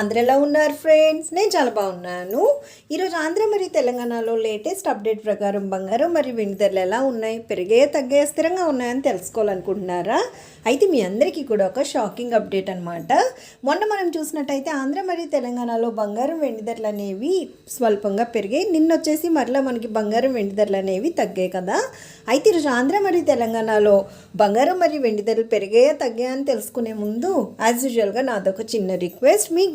అందరు ఎలా ఉన్నారు ఫ్రెండ్స్? నేను చాలా బాగున్నాను. ఈరోజు ఆంధ్ర మరియు తెలంగాణలో లేటెస్ట్ అప్డేట్ ప్రకారం బంగారం మరియు వెండి ధరలు ఎలా ఉన్నాయి పెరిగే తగ్గే స్థిరంగా ఉన్నాయని తెలుసుకోవాలనుకుంటున్నారా? అయితే మీ అందరికీ కూడా ఒక షాకింగ్ అప్డేట్ అనమాట మొన్న మనం చూసినట్టయితే ఆంధ్ర మరియు తెలంగాణలో బంగారం వెండి ధరలు అనేవి స్వల్పంగా పెరిగాయి. నిన్న వచ్చేసి మరలా మనకి బంగారం వెండి ధరలు అనేవి తగ్గాయి కదా. అయితే ఈరోజు ఆంధ్ర మరియు తెలంగాణలో బంగారం మరియు వెండి ధరలు పెరిగాయా తగ్గాయా అని తెలుసుకునే ముందు యాజ్ యూజువల్గా నాదొక చిన్న రిక్వెస్ట్. మీకు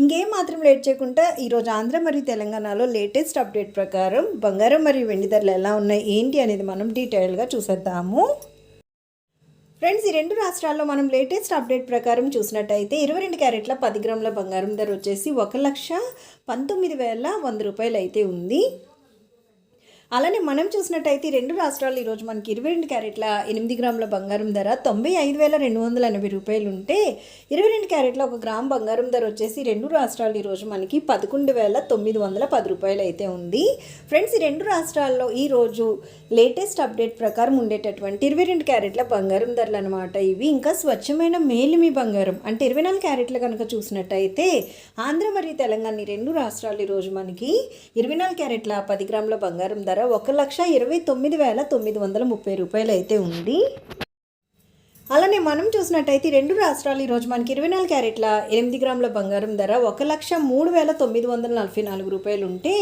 ఇంకేం మాత్రం లేట్ చేయకుండా ఈరోజు ఆంధ్ర మరియు తెలంగాణలో లేటెస్ట్ అప్డేట్ ప్రకారం బంగారం మరియు వెండి ధరలు ఎలా ఉన్నాయి ఏంటి అనేది మనం డీటెయిల్గా చూసేద్దాము. ఫ్రెండ్స్ ఈ రెండు రాష్ట్రాల్లో మనం లేటెస్ట్ అప్డేట్ ప్రకారం చూసినట్టయితే ఇరవై రెండు క్యారెట్ల పది గ్రాముల బంగారం ధర వచ్చేసి ఒక లక్ష పంతొమ్మిది వేల వంద రూపాయలు అయితే ఉంది. అలానే మనం చూసినట్టయితే రెండు రాష్ట్రాలు ఈరోజు మనకి ఇరవై రెండు క్యారెట్ల ఎనిమిది గ్రాముల బంగారం ధర తొంభై ఐదు వేల రెండు వందల ఎనభై రూపాయలు ఉంటే ఇరవై రెండు క్యారెట్ల ఒక గ్రామ్ బంగారం ధర వచ్చేసి రెండు రాష్ట్రాలు ఈరోజు మనకి పదకొండు వేల తొమ్మిది వందల పది రూపాయలు అయితే ఉంది. ఫ్రెండ్స్ ఈ రెండు రాష్ట్రాల్లో ఈరోజు లేటెస్ట్ అప్డేట్ ప్రకారం ఉండేటటువంటి ఇరవై రెండు క్యారెట్ల బంగారం ధరలు అనమాట ఇవి. ఇంకా స్వచ్ఛమైన మేలిమి బంగారం అంటే ఇరవై నాలుగు క్యారెట్లు కనుక చూసినట్టయితే ఆంధ్ర మరియు తెలంగాణ రెండు రాష్ట్రాలు ఈరోజు మనకి ఇరవై నాలుగు క్యారెట్ల పది గ్రాముల బంగారం ధర ఒక లక్ష ఇరవై తొమ్మిది వేల తొమ్మిది వందల ముప్పై రూపాయలు అయితే ఉంది. అలానే మనం చూసినట్టయితే రెండు రాష్ట్రాలు ఈరోజు మనకి ఇరవై నాలుగు క్యారెట్ల ఎనిమిది గ్రాముల బంగారం ధర ఒక లక్ష మూడు వేల తొమ్మిది వందల నలభై నాలుగు రూపాయలు ఉంటే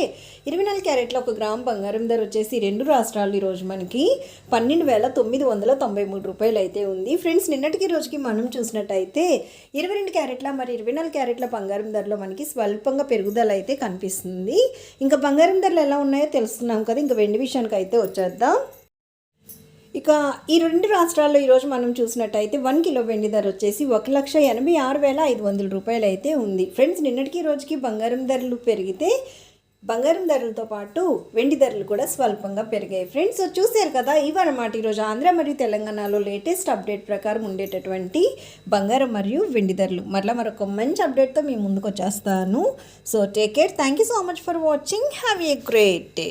ఇరవై నాలుగు క్యారెట్ల ఒక గ్రామ్ బంగారం ధర వచ్చేసి రెండు రాష్ట్రాలు ఈరోజు మనకి పన్నెండు వేల తొమ్మిది వందల తొంభై మూడు రూపాయలు అయితే ఉంది. ఫ్రెండ్స్ నిన్నటికి రోజుకి మనం చూసినట్టయితే ఇరవై రెండు క్యారెట్ల మరి ఇరవై నాలుగు క్యారెట్ల బంగారం ధరలో మనకి స్వల్పంగా పెరుగుదల అయితే కనిపిస్తుంది. ఇంకా బంగారం ధరలు ఎలా ఉన్నాయో తెలుస్తున్నాం కదా. ఇంకా వెండి విషయానికి అయితే వచ్చేద్దాం. ఇక ఈ రెండు రాష్ట్రాల్లో ఈరోజు మనం చూసినట్టయితే వన్ కిలో వెండి ధర వచ్చేసి ఒక లక్ష ఎనభై ఆరు వేల ఐదు వందల రూపాయలు అయితే ఉంది. ఫ్రెండ్స్ నిన్నటికి రోజుకి బంగారం ధరలు పెరిగితే బంగారం ధరలతో పాటు వెండి ధరలు కూడా స్వల్పంగా పెరిగాయి. ఫ్రెండ్స్ చూశారు కదా ఇవన్నమాట ఈరోజు ఆంధ్ర మరియు తెలంగాణలో లేటెస్ట్ అప్డేట్ ప్రకారం ఉండేటటువంటి బంగారం మరియు వెండి ధరలు. మరలా మరొక మంచి అప్డేట్తో మీ ముందుకు వచ్చేస్తాను. So take care thank you so much for watching have a great day